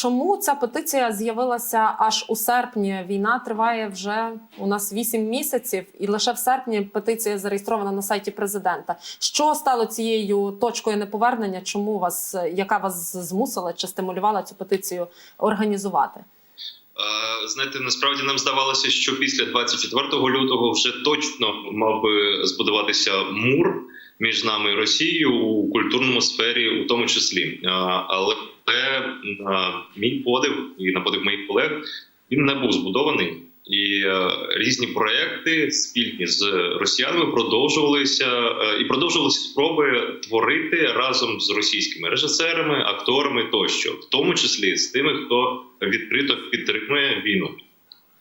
чому ця петиція з'явилася аж у серпні? Війна триває вже у нас 8 місяців, і лише в серпні петиція зареєстрована на сайті президента. Що стало цією точкою неповернення? Чому вас яка вас змусила чи стимулювала цю петицію організувати? Е, Знаєте, насправді нам здавалося, що після 24 лютого вже точно мав би збудуватися мур між нами і Росією у культурному сфері, у тому числі. Е, Але на мій подив і на подив моїх колег він не був збудований. І е, різні проекти спільні з росіянами продовжувалися е, і продовжувалися спроби творити разом з російськими режисерами, акторами тощо, в тому числі з тими, хто відкрито підтримує війну.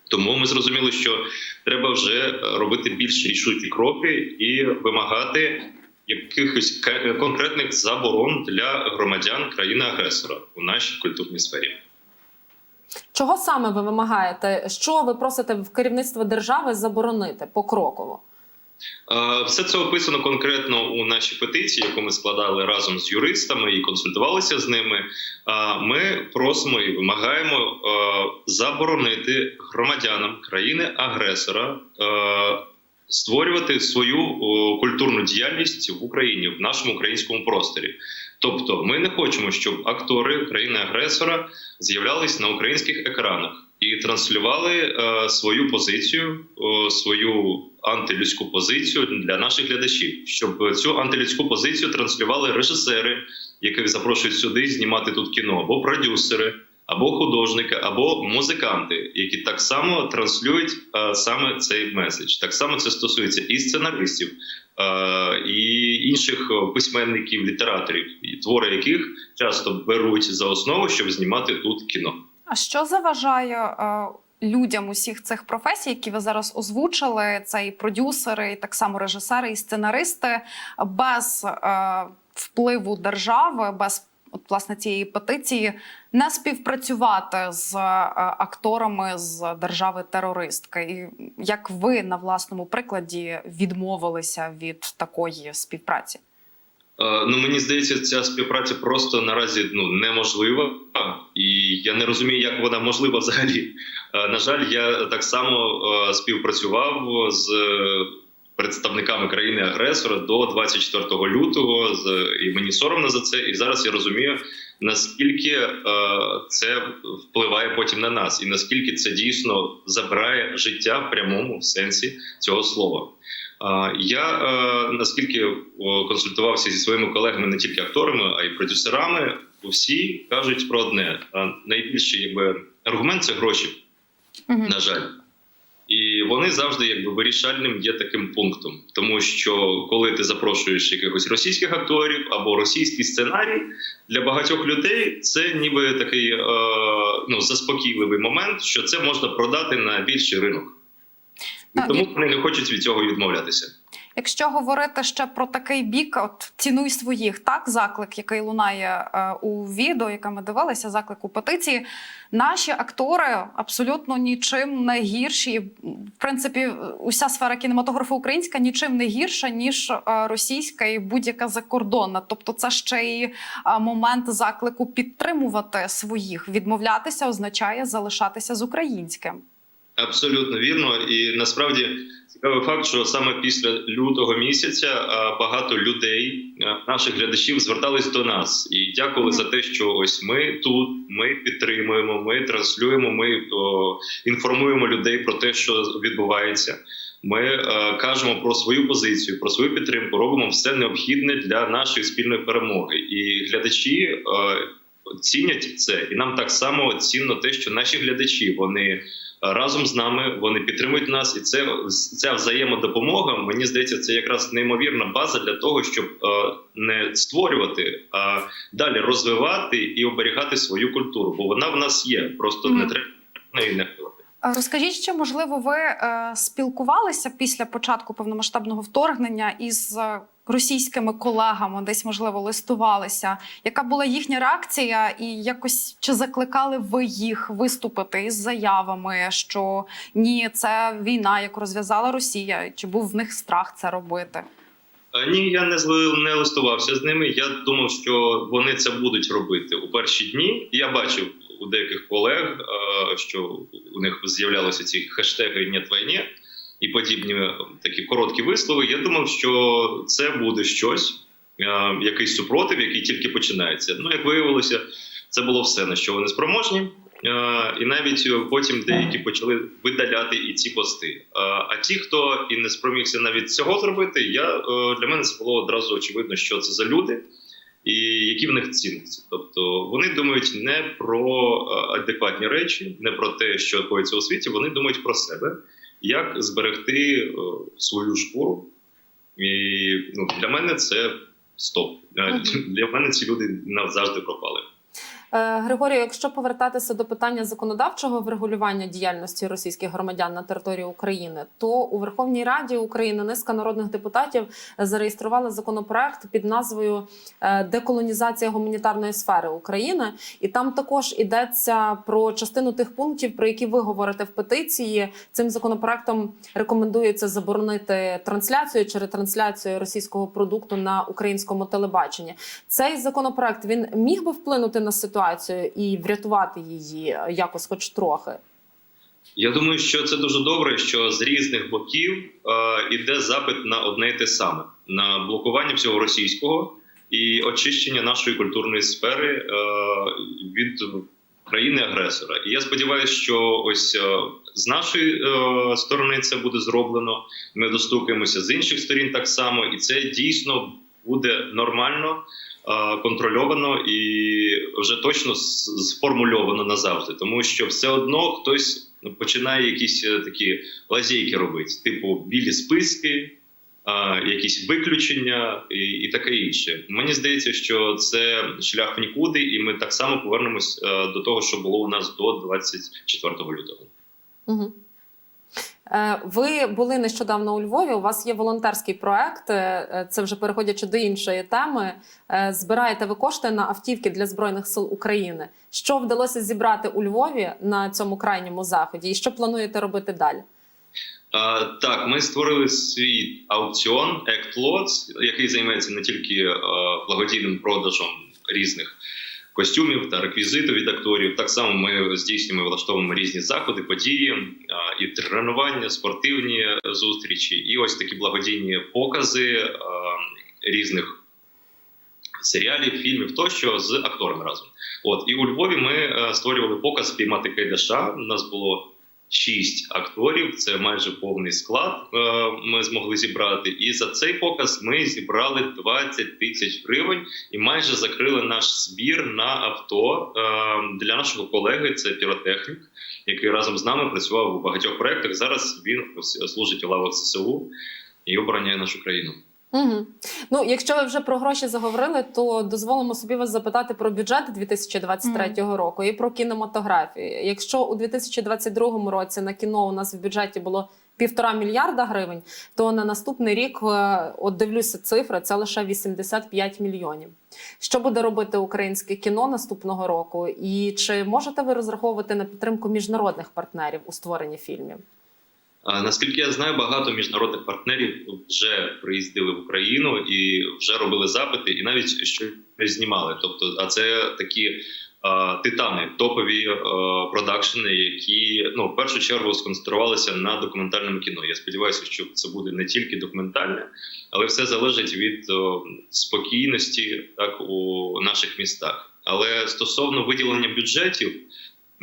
Тому ми зрозуміли, що треба вже робити більш рішучі кроки і вимагати якихось конкретних заборон для громадян країни-агресора у нашій культурній сфері. Чого саме ви вимагаєте? Що ви просите в керівництво держави заборонити покроково? Все це описано конкретно у нашій петиції, яку ми складали разом з юристами і консультувалися з ними. Ми просимо і вимагаємо заборонити громадянам країни-агресора створювати свою культурну діяльність в Україні в нашому українському просторі. Тобто, ми не хочемо, щоб актори країни-агресора з'являлись на українських екранах і транслювали е, свою позицію, о, свою антилюдську позицію для наших глядачів, щоб цю антилюдську позицію транслювали режисери, яких запрошують сюди знімати тут кіно, або продюсери, або художники, або музиканти, які так само транслюють е, саме цей меседж. Так само це стосується і сценаристів, е, і інших е, письменників, літераторів, і твори яких часто беруть за основу, щоб знімати тут кіно. А що заважає е, людям усіх цих професій, які ви зараз озвучили? Це і продюсери, і так само режисери, і сценаристи, без е, впливу держави, без от, власне цієї петиції, не співпрацювати з е, акторами з держави терористки? І як ви на власному прикладі відмовилися від такої співпраці? Е, Ну мені здається, ця співпраця просто наразі ну неможлива, і я не розумію, як вона можлива взагалі. Е, На жаль, я так само співпрацював з представниками країни-агресора до 24 лютого. І мені соромно за це. І зараз я розумію, наскільки е, це впливає потім на нас, і наскільки це дійсно забирає життя в прямому сенсі цього слова. Я е, наскільки консультувався зі своїми колегами, не тільки акторами, а й продюсерами, всі кажуть про одне: найбільший аргумент це гроші, на жаль. І вони завжди якби вирішальним є таким пунктом, тому що коли ти запрошуєш якихось російських акторів або російський сценарій для багатьох людей, це ніби такий е, ну заспокійливий момент, що це можна продати на більший ринок. І тому вони не хочуть від цього відмовлятися. Якщо говорити ще про такий бік, от цінуй своїх, так заклик, який лунає е, у відео, яке ми дивилися, заклик у петиції. Наші актори абсолютно нічим не гірші. В принципі, уся сфера кінематографу українська нічим не гірша, ніж е, російська і будь-яка закордонна. Тобто, це ще й е, момент заклику підтримувати своїх. Відмовлятися означає залишатися з українським. Абсолютно вірно, і насправді цікавий факт, що саме після лютого місяця багато людей, наших глядачів, звертались до нас і дякували за те, що ось ми тут, ми підтримуємо, ми транслюємо, ми о, інформуємо людей про те, що відбувається. Ми е, кажемо про свою позицію, про свою підтримку, робимо все необхідне для нашої спільної перемоги. І глядачі е, цінять це, і нам так само цінно те, що наші глядачі вони разом з нами, вони підтримують нас, і це ця взаємодопомога. Мені здається, це якраз неймовірна база для того, щоб е, не створювати, а далі розвивати і оберігати свою культуру, бо вона в нас є. Просто не треба неї нехтувати. Е, Розкажіть, ще можливо, ви е, спілкувалися після початку повномасштабного вторгнення із е, російськими колегами, десь можливо листувалися. Яка була їхня реакція, і якось чи закликали ви їх виступити із заявами, що ні, це війна, яку розв'язала Росія? Чи був в них страх це робити? Е, Ні, я не не листувався з ними. Я думав, що вони це будуть робити у перші дні. Я бачив у деяких колег, е, що у них з'являлися ці хештеги «Нет війні» і подібні е, такі короткі вислови. Я думав, що це буде щось, е, якийсь супротив, який тільки починається. Ну, як виявилося, це було все на що вони спроможні. Е, І навіть потім деякі почали видаляти і ці пости. А ті, хто і не спромігся навіть цього зробити, я для мене це було одразу очевидно, що це за люди і які в них цінності. Тобто вони думають не про адекватні речі, не про те, що коїться у світі. Вони думають про себе, як зберегти е, свою шкуру. І ну, для мене це стоп. Е, Для мене ці люди назавжди пропали. Е, Григорію, якщо повертатися до питання законодавчого врегулювання діяльності російських громадян на території України, то у Верховній Раді України низка народних депутатів зареєстрували законопроект під назвою е, Деколонізація гуманітарної сфери України, і там також йдеться про частину тих пунктів, про які ви говорите в петиції. Цим законопроектом рекомендується заборонити трансляцію чи ретрансляцію російського продукту на українському телебаченні. Цей законопроект він міг би вплинути на ситуацію і врятувати її якось, хоч трохи. Я думаю, що це дуже добре, що з різних боків е, іде запит на одне і те саме: на блокування всього російського і очищення нашої культурної сфери е, від країни-агресора. І я сподіваюся, що ось е, з нашої е, сторони це буде зроблено. Ми достукаємося з інших сторін так само, і це дійсно буде нормально. Е, Контрольовано і вже точно сформульовано назавжди, тому що все одно хтось починає якісь е, такі лазейки робити, типу білі списки, якісь виключення і, і таке інше. Мені здається, що це шлях в нікуди, і ми так само повернемось е, до того, що було у нас до 24 лютого. Угу. Ви були нещодавно у Львові. У вас є волонтерський проект. е, Це вже переходячи до іншої теми. Е, Збираєте ви кошти на автівки для збройних сил України. Що вдалося зібрати у Львові на цьому крайньому заході, і що плануєте робити далі? Так, ми створили свій аукціон Act який займається не тільки е, благодійним продажем різних костюмів та реквізиту від акторів. Так само ми здійснюємо влаштовуємо різні заходи, події і тренування, спортивні зустрічі, і ось такі благодійні покази різних серіалів, фільмів тощо з акторами разом. От і у Львові ми е, створювали показ піймати Кайдаша. У нас було шість акторів. Це майже повний склад. е, Ми змогли зібрати. І за цей показ ми зібрали 20 тисяч гривень і майже закрили наш збір на авто е, для нашого колеги. Це піротехнік, який разом з нами працював у багатьох проєктах. Зараз він ось служить у лавах ССУ і обороняє нашу країну. Угу. Ну, якщо ви вже про гроші заговорили, то дозволимо собі вас запитати про бюджет 2023 року і про кінематографію. Якщо у 2022 році на кіно у нас в бюджеті було півтора мільярда гривень, то на наступний рік, е, от дивлюся цифри, це лише 85 мільйонів. Що буде робити українське кіно наступного року? І чи можете ви розраховувати на підтримку міжнародних партнерів у створенні фільмів? Наскільки я знаю, багато міжнародних партнерів вже приїздили в Україну і вже робили запити, і навіть щось знімали. Тобто, а це такі а, титани, топові а, продакшени, які ну в першу чергу сконцентрувалися на документальному кіно. Я сподіваюся, що це буде не тільки документальне, але все залежить від о, спокійності так у наших містах. Але стосовно виділення бюджетів.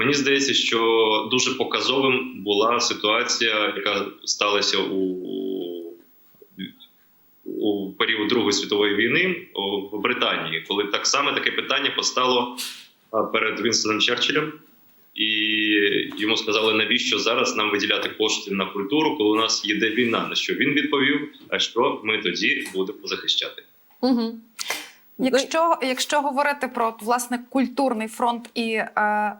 Мені здається, що дуже показовим була ситуація, яка сталася у, у період Другої світової війни в Британії, коли так само таке питання постало перед Вінстоном Черчиллем, і йому сказали, навіщо зараз нам виділяти кошти на культуру, коли у нас йде війна. На що він відповів: а що ми тоді будемо захищати? Угу. Якщо, якщо говорити про власне культурний фронт і е,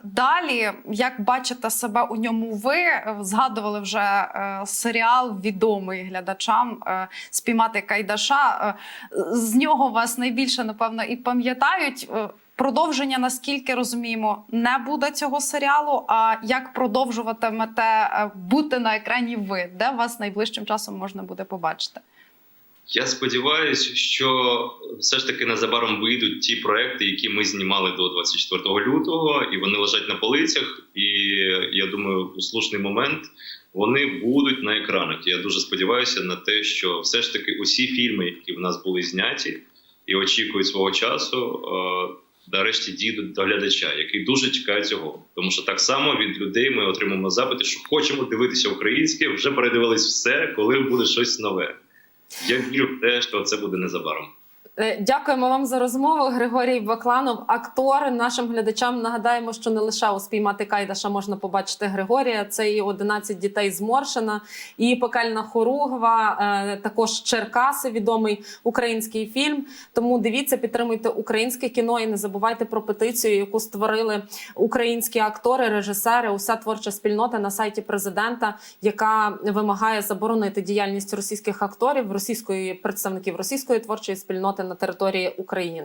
далі, як бачите себе у ньому, ви згадували вже е, серіал відомий глядачам е, спіймати Кайдаша. Е, з нього вас найбільше напевно і пам'ятають. Е, Продовження, наскільки розуміємо, не буде цього серіалу. А як продовжуватимете е, бути на екрані ви, де вас найближчим часом можна буде побачити? Я сподіваюся, що все ж таки незабаром вийдуть ті проекти, які ми знімали до 24 лютого, і вони лежать на полицях. І я думаю, у слушний момент вони будуть на екранах. Я дуже сподіваюся на те, що все ж таки усі фільми, які в нас були зняті і очікують свого часу, е, нарешті дійдуть до глядача, який дуже чекає цього. Тому що так само від людей ми отримуємо запити, що хочемо дивитися українське, вже передивились все, коли буде щось нове. Я вірю в те, що це буде незабаром. Е, Дякуємо вам за розмову. Григорій Бакланов, актор. Нашим глядачам нагадаємо, що не лише у спіймати Кайдаша можна побачити Григорія. Це і 11 дітей з Моршина, і пекельна хоругва, е, також Черкаси, відомий український фільм. Тому дивіться, підтримуйте українське кіно і не забувайте про петицію, яку створили українські актори, режисери, уся творча спільнота на сайті президента, яка вимагає заборонити діяльність російських акторів, російської представників російської творчої спільноти на території України.